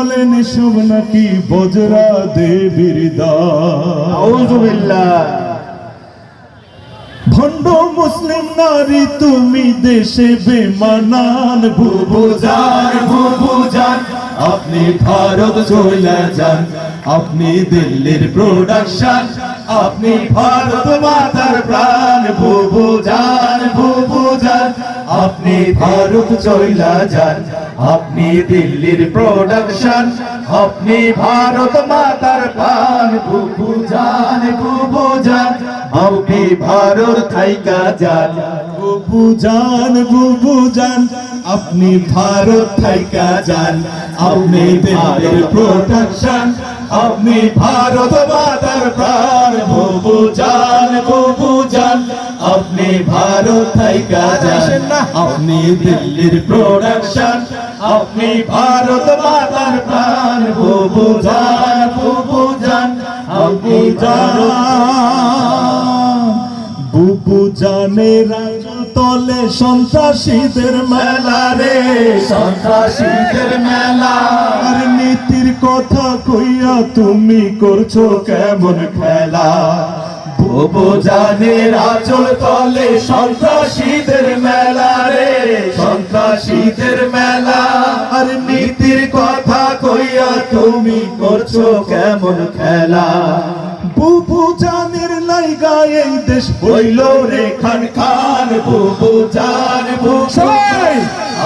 বলেন এসব নাকি বজরা দেবীর দান আউযুবিল্লাহ ভণ্ড মুসলিম নারী তুমি দেশে বেমানান বুবুজান বুবুজান আপনি ভারত চলে যান আপনি দিল্লির প্রোডাকশন আপনি ভারত মাতার প্রাণ বুবুজান বুবুজান আপনি ভারত চইলা যান। আপনি দিল্লির প্রোডাকশন আপনি ভারত মাতার প্রাণ বুবুজান বুবুজান আপনি ভারত থাইকা যান। বুবু জান বুবু জান আপনি ভারত থাইকা যান। আপনি দিল্লির প্রোডাকশন আপনি ভারত মাতার প্রাণ বুবু জান বুবু জান আপনি ভারত থাইকা যান। আপনি দিল্লির প্রোডাকশন আপনি ভারত মাতার প্রাণ বুবু জান বুবু জান আপনি বুবু জানে তলে সন্ত্রাসীদের মেলা রে। সন্ত্রাসীদের মেলা। আর নীতির কথা কইয়া তুমি করছ কেমন খেলা? বুবু জানের আচল তলে সন্ত্রাসীদের সন্ত্রাসীদের মেলা আর নীতির কথা কইয়া তুমি করছ কেমন খেলা? বুবু জানের লাইগা এই দেশ হইল রে খান খান বুবু জান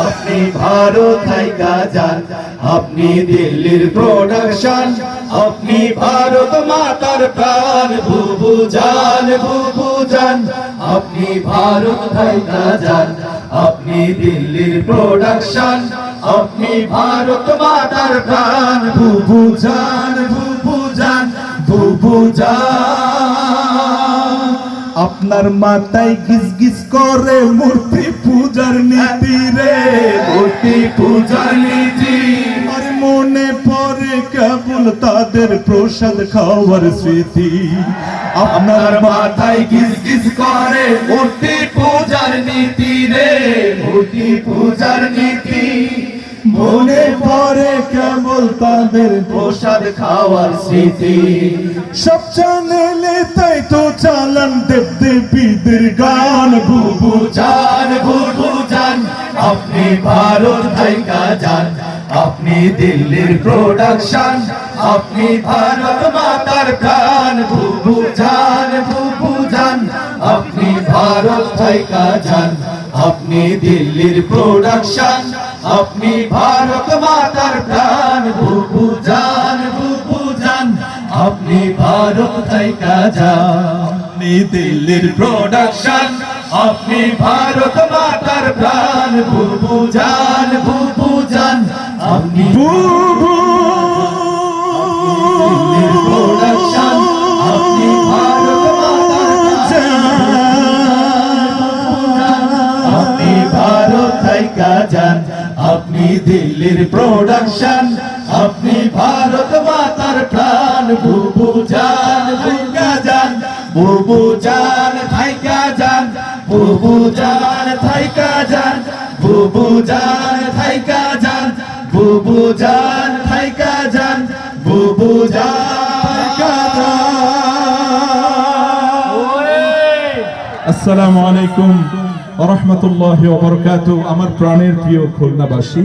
আপনি ভারত থাইকা যান আপনি দিল্লির প্রোডাকশন আপনি ভারত মাতার প্রাণ বুবু জান বুবু জান আপনি ভারত থাইকা যান। আপনি দিল্লির প্রোডাকশন আপনি ভারত মাতার প্রাণ। বুবু জান বুবু জান বুবু জান আপনার মাথায় গিজ গিজ করে মূর্তি পূজার নীতি রে। মূর্তি পূজার নীতি। আর মনে পড়ে কেবল তাদের প্রসাদ খাওয়ার স্মৃতি। আপনার মাথায় গিজ গিজ করে মূর্তি পূজার নীতি রে পূজার নীতি। মনে কেবল তাদের প্রসাদ খাওয়ার স্মৃতি। সব চ্যানেলে তাই তো চালান দেব দেবীদের গান আপনি ভারত থাইকা যান। আপনি দিল্লির প্রোডাকশন আপনি ভারত মাতার গান বুবু জান বুবু জান আপনি ভারত থাইকা যান, আপনি দিল্লির প্রোডাকশন আপনি ভারত মাতার প্রাণ, বুবু জান বুবু জান আপনি ভারত থাইকা যান। দিল্লির প্রোডাকশন আপনি ভারত মাতার প্রাণ, বুবু জান বুবু জান আপনি বুবু আপনি দিল্লির প্রোডাকশন আপনি ভারত মাতার প্রাণ, বুবু জান থাইকা যান বুবু জান থাইকা যান বুবু জান থাইকা যান বুবু জান থাইকা যান বুবু জান থাইকা যান বুবু জান। আসসালামু আলাইকুম। রহমতুল্লাহ আমার প্রাণের প্রিয় খুলনাবাসী